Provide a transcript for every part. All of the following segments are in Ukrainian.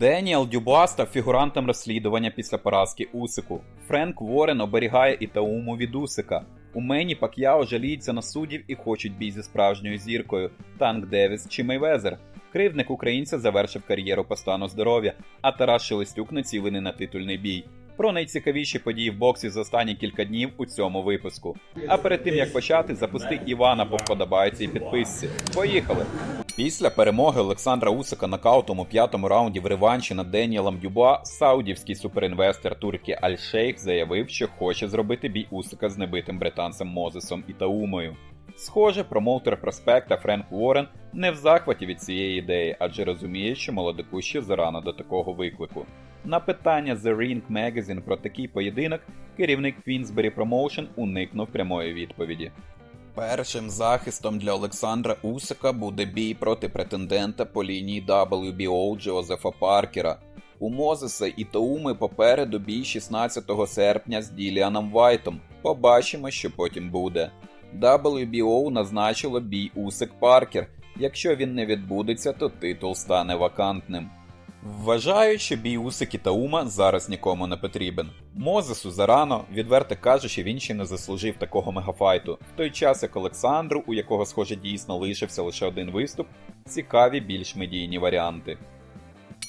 Деніел Дюба став фігурантом розслідування після поразки Усику. Френк Ворен оберігає Ітауму від Усика. У Мені Пак'яо жаліються на суддів і хочуть бій зі справжньою зіркою Танк Девіс чи Мейвезер. Кривдник українця завершив кар'єру по стану здоров'я, а Тарас Шелестюк націлений на титульний бій. Про найцікавіші події в боксі за останні кілька днів у цьому випуску. А перед тим як почати, запусти Івана по вподобайці і підписці. Поїхали! Після перемоги Олександра Усика нокаутом у п'ятому раунді в реванші над Деніелом Дюба, саудівський суперінвестор Туркі Аль-Шейх заявив, що хоче зробити бій Усика з небитим британцем Мозесом і Таумою. Схоже, промоутер проспекта Френк Уоррен не в захваті від цієї ідеї, адже розуміє, що молодику ще зарано до такого виклику. На питання The Ring Magazine про такий поєдинок керівник Queensberry Promotion уникнув прямої відповіді. Першим захистом для Олександра Усика буде бій проти претендента по лінії WBO Джозефа Паркера. У Мозеса і Тауми попереду бій 16 серпня з Діліаном Вайтом. Побачимо, що потім буде. WBO назначило бій Усик Паркер. Якщо він не відбудеться, то титул стане вакантним. Вважаю, що бій Усик і Таума зараз нікому не потрібен. Мозесу зарано, відверто кажучи, він ще не заслужив такого мегафайту, в той час як Олександру, у якого, схоже, дійсно лишився лише один виступ, цікаві більш медійні варіанти.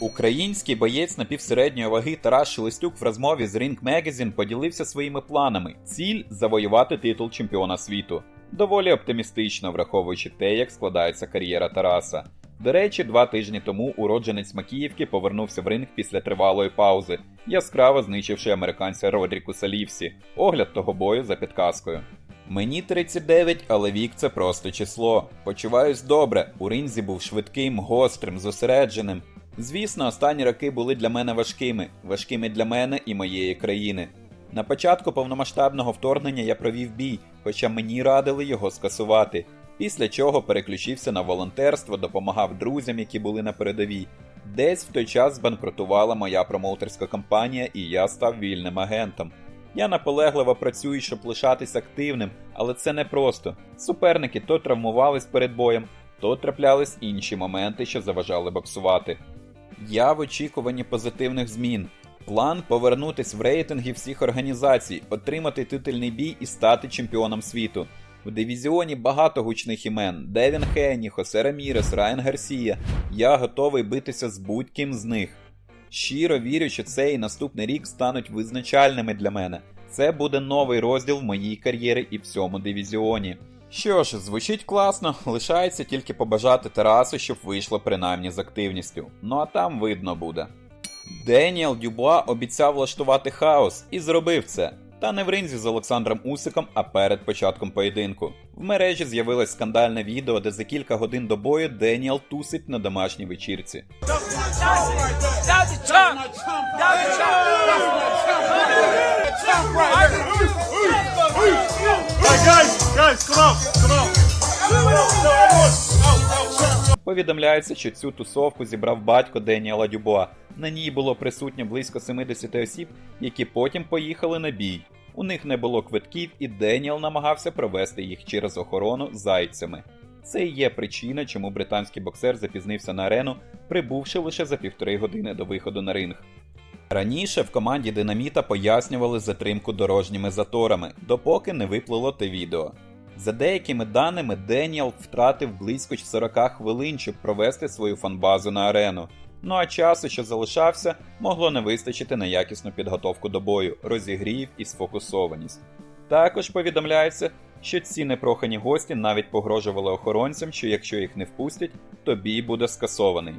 Український боєць напівсередньої ваги Тарас Шелестюк в розмові з Ring Magazine поділився своїми планами: ціль завоювати титул чемпіона світу. Доволі оптимістично, враховуючи те, як складається кар'єра Тараса. До речі, два тижні тому уродженець Макіївки повернувся в ринг після тривалої паузи, яскраво знищивши американця Родрікуса Лівсі. Огляд того бою за підказкою. Мені 39, але вік це просто число. Почуваюсь добре. У ринзі був швидким, гострим, зосередженим. Звісно, останні роки були для мене важкими, важкими для мене і моєї країни. На початку повномасштабного вторгнення я провів бій, хоча мені радили його скасувати. Після чого переключився на волонтерство, допомагав друзям, які були на передовій. Десь в той час збанкрутувала моя промоутерська компанія, і я став вільним агентом. Я наполегливо працюю, щоб лишатись активним, але це не просто. Суперники то травмувались перед боєм, то траплялись інші моменти, що заважали боксувати. Я в очікуванні позитивних змін. План повернутись в рейтинги всіх організацій, отримати титульний бій і стати чемпіоном світу. В дивізіоні багато гучних імен: Девін Хенні, Хосе Рамірес, Райан Гарсія. Я готовий битися з будь-ким з них. Щиро вірю, що цей наступний рік стануть визначальними для мене. Це буде новий розділ в моїй кар'єрі і всьому дивізіоні. Що ж, звучить класно, лишається тільки побажати Тарасу, щоб вийшло принаймні з активністю. Ну а там видно буде. Деніел Дюбуа обіцяв влаштувати хаос і зробив це. Та не в ринзі з Олександром Усиком, а перед початком поєдинку. В мережі з'явилось скандальне відео, де за кілька годин до бою Деніел тусить на домашній вечірці. Повідомляється, що цю тусовку зібрав батько Деніела Дюбуа. На ній було присутньо близько 70 осіб, які потім поїхали на бій. У них не було квитків, і Деніел намагався провести їх через охорону зайцями. Це і є причина, чому британський боксер запізнився на арену, прибувши лише за півтори години до виходу на ринг. Раніше в команді Динаміта пояснювали затримку дорожніми заторами, допоки не виплило те відео. За деякими даними, Деніел втратив близько 40 хвилин, щоб провести свою фанбазу на арену. Ну а часу, що залишався, могло не вистачити на якісну підготовку до бою, розігрів і сфокусованість. Також повідомляється, що ці непрохані гості навіть погрожували охоронцям, що якщо їх не впустять, то бій буде скасований.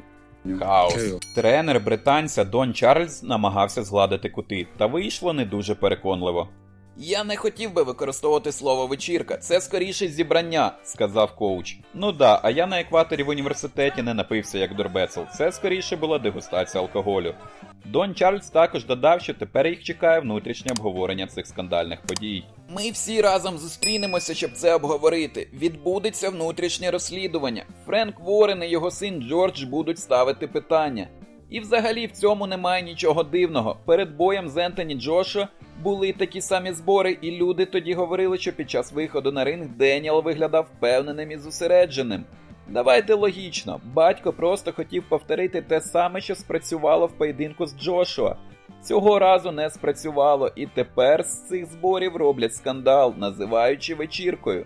Хаос. Тренер британця Дон Чарльз намагався згладити кути, та вийшло не дуже переконливо. Я не хотів би використовувати слово вечірка, це скоріше зібрання, сказав коуч. Ну да, а я на екваторі в університеті не напився як дурбецел. Це скоріше була дегустація алкоголю. Дон Чарльз також додав, що тепер їх чекає внутрішнє обговорення цих скандальних подій. Ми всі разом зустрінемося, щоб це обговорити. Відбудеться внутрішнє розслідування. Френк Ворен і його син Джордж будуть ставити питання. І взагалі в цьому немає нічого дивного. Перед боєм з Ентоні Джошо були такі самі збори, і люди тоді говорили, що під час виходу на ринг Деніел виглядав впевненим і зосередженим. Давайте логічно, батько просто хотів повторити те саме, що спрацювало в поєдинку з Джошуа. Цього разу не спрацювало, і тепер з цих зборів роблять скандал, називаючи вечіркою.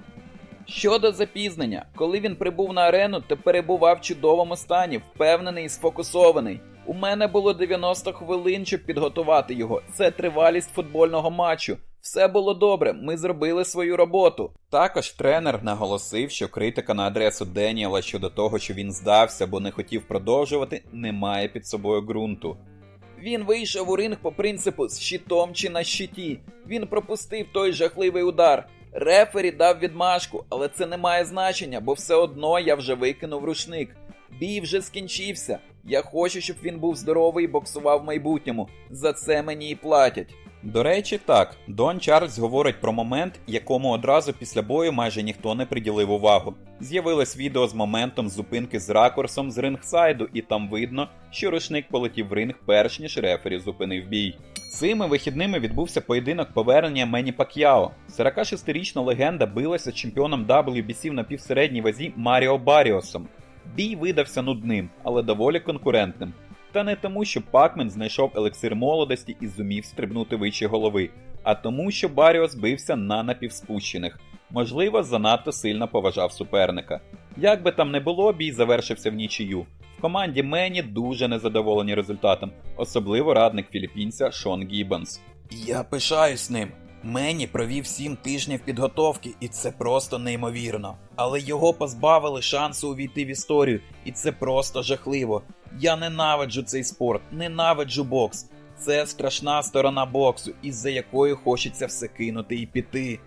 Щодо запізнення, коли він прибув на арену, то перебував в чудовому стані, впевнений і сфокусований. У мене було 90 хвилин, щоб підготувати його. Це тривалість футбольного матчу. Все було добре, ми зробили свою роботу. Також тренер наголосив, що критика на адресу Деніела щодо того, що він здався, бо не хотів продовжувати, не має під собою ґрунту. Він вийшов у ринг по принципу з щитом чи на щиті. Він пропустив той жахливий удар. Рефері дав відмашку, але це не має значення, бо все одно я вже викинув рушник. Бій вже скінчився. Я хочу, щоб він був здоровий і боксував в майбутньому. За це мені і платять. До речі, так, Дон Чарльз говорить про момент, якому одразу після бою майже ніхто не приділив увагу. З'явилось відео з моментом зупинки з ракурсом з рингсайду, і там видно, що рушник полетів в ринг перш ніж рефері зупинив бій. Цими вихідними відбувся поєдинок повернення Мені Пак'яо. 46-річна легенда билася з чемпіоном WBC в напівсередній вазі Маріо Баріосом. Бій видався нудним, але доволі конкурентним. Та не тому, що Пакмен знайшов елексир молодості і зумів стрибнути вище голови, а тому, що Баріос бився на напівспущених, можливо, занадто сильно поважав суперника. Як би там не було, бій завершився в нічию. В команді Мені дуже незадоволені результатом, особливо радник філіппінця Шон Гіббонс. Я пишаюсь ним. Мені провів сім тижнів підготовки, і це просто неймовірно. Але його позбавили шансу увійти в історію, і це просто жахливо. Я ненавиджу цей спорт, ненавиджу бокс. Це страшна сторона боксу, із-за якої хочеться все кинути і піти.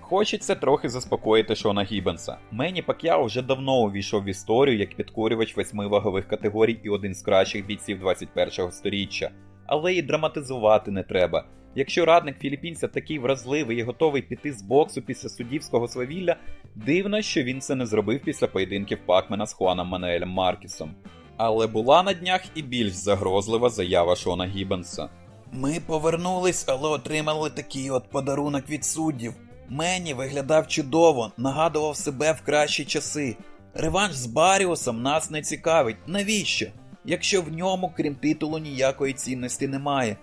Хочеться трохи заспокоїти Шона Гіббенса. Мені Пак'яо вже давно увійшов в історію як підкорювач восьми вагових категорій і один з кращих бійців 21-го сторіччя. Але і драматизувати не треба. Якщо радник філіппінця такий вразливий і готовий піти з боксу після суддівського свавілля, дивно, що він це не зробив після поєдинків Пакмена з Хуаном Мануелем Маркісом. Але була на днях і більш загрозлива заява Шона Гіббенса. Ми повернулись, але отримали такий от подарунок від суддів. Мені виглядав чудово, нагадував себе в кращі часи. Реванш з Баріусом нас не цікавить. Навіщо? Якщо в ньому, крім титулу, ніякої цінності немає.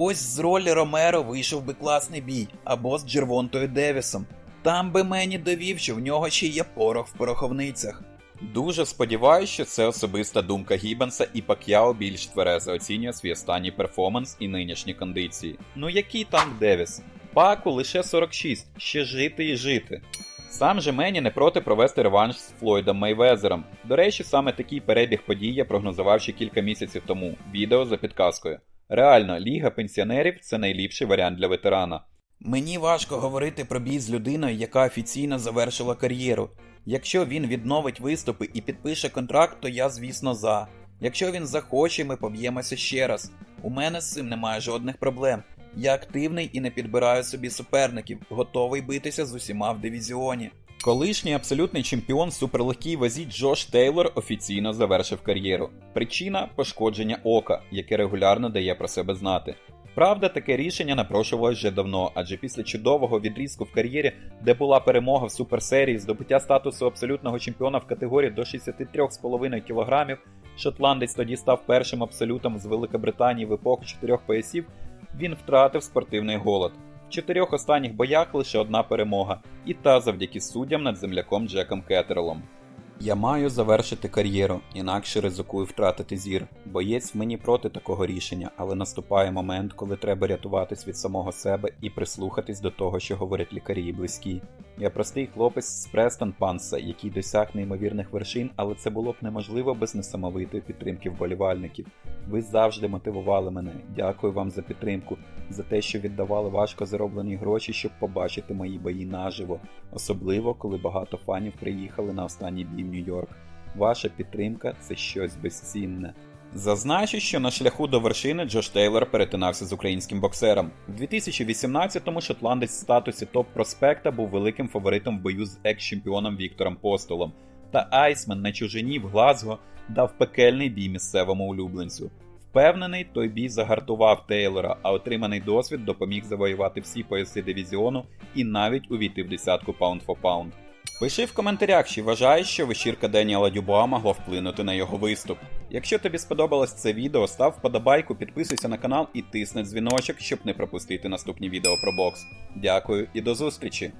Ось з ролі Ромеро вийшов би класний бій, або з Джервонтою Девісом. Там би мені довів, що в нього ще є порох в пороховницях. Дуже сподіваюся, що це особиста думка Гіббенса і Пак'яо більш тверезо оцінює свій останній перформанс і нинішні кондиції. Ну який там Девіс? Паку лише 46, ще жити і жити. Сам же Мені не проти провести реванш з Флойдом Мейвезером. До речі, саме такий перебіг подій я прогнозував ще кілька місяців тому. Відео за підказкою. Реально, Ліга пенсіонерів це найліпший варіант для ветерана. Мені важко говорити про бій з людиною, яка офіційно завершила кар'єру. Якщо він відновить виступи і підпише контракт, то я, звісно, за. Якщо він захоче, ми поб'ємося ще раз. У мене з цим немає жодних проблем. Я активний і не підбираю собі суперників, готовий битися з усіма в дивізіоні. Колишній абсолютний чемпіон суперлегкій вазі Джош Тейлор офіційно завершив кар'єру. Причина пошкодження ока, яке регулярно дає про себе знати. Правда, таке рішення напрошувалось вже давно, адже після чудового відрізку в кар'єрі, де була перемога в суперсерії, здобуття статусу абсолютного чемпіона в категорії до 63,5 кг, шотландець тоді став першим абсолютом з Великобританії в епоху чотирьох поясів, він втратив спортивний голод. В чотирьох останніх боях лише одна перемога, і та завдяки суддям над земляком Джеком Кеттерелом. Я маю завершити кар'єру, інакше ризикую втратити зір. Боєць мені проти такого рішення, але наступає момент, коли треба рятуватись від самого себе і прислухатись до того, що говорять лікарі і близькі. Я простий хлопець з Престон Панса, який досяг неймовірних вершин, але це було б неможливо без несамовитої підтримки вболівальників. Ви завжди мотивували мене. Дякую вам за підтримку, за те, що віддавали важко зароблені гроші, щоб побачити мої бої наживо, особливо коли багато фанів приїхали на останній бій в Нью-Йорк. Ваша підтримка це щось безцінне. Зазначу, що на шляху до вершини Джош Тейлор перетинався з українським боксером. У 2018-му шотландець в статусі топ-проспекта був великим фаворитом в бою з екс-чемпіоном Віктором Постолом. Та Айсмен на чужині в Глазго дав пекельний бій місцевому улюбленцю. Впевнений, той бій загартував Тейлора, а отриманий досвід допоміг завоювати всі пояси дивізіону і навіть увійти в десятку паунд фо паунд. Пиши в коментарях, чи вважаєш, що вечірка Деніела Дюбуа могла вплинути на його виступ. Якщо тобі сподобалось це відео, став вподобайку, підписуйся на канал і тисни дзвіночок, щоб не пропустити наступні відео про бокс. Дякую і до зустрічі!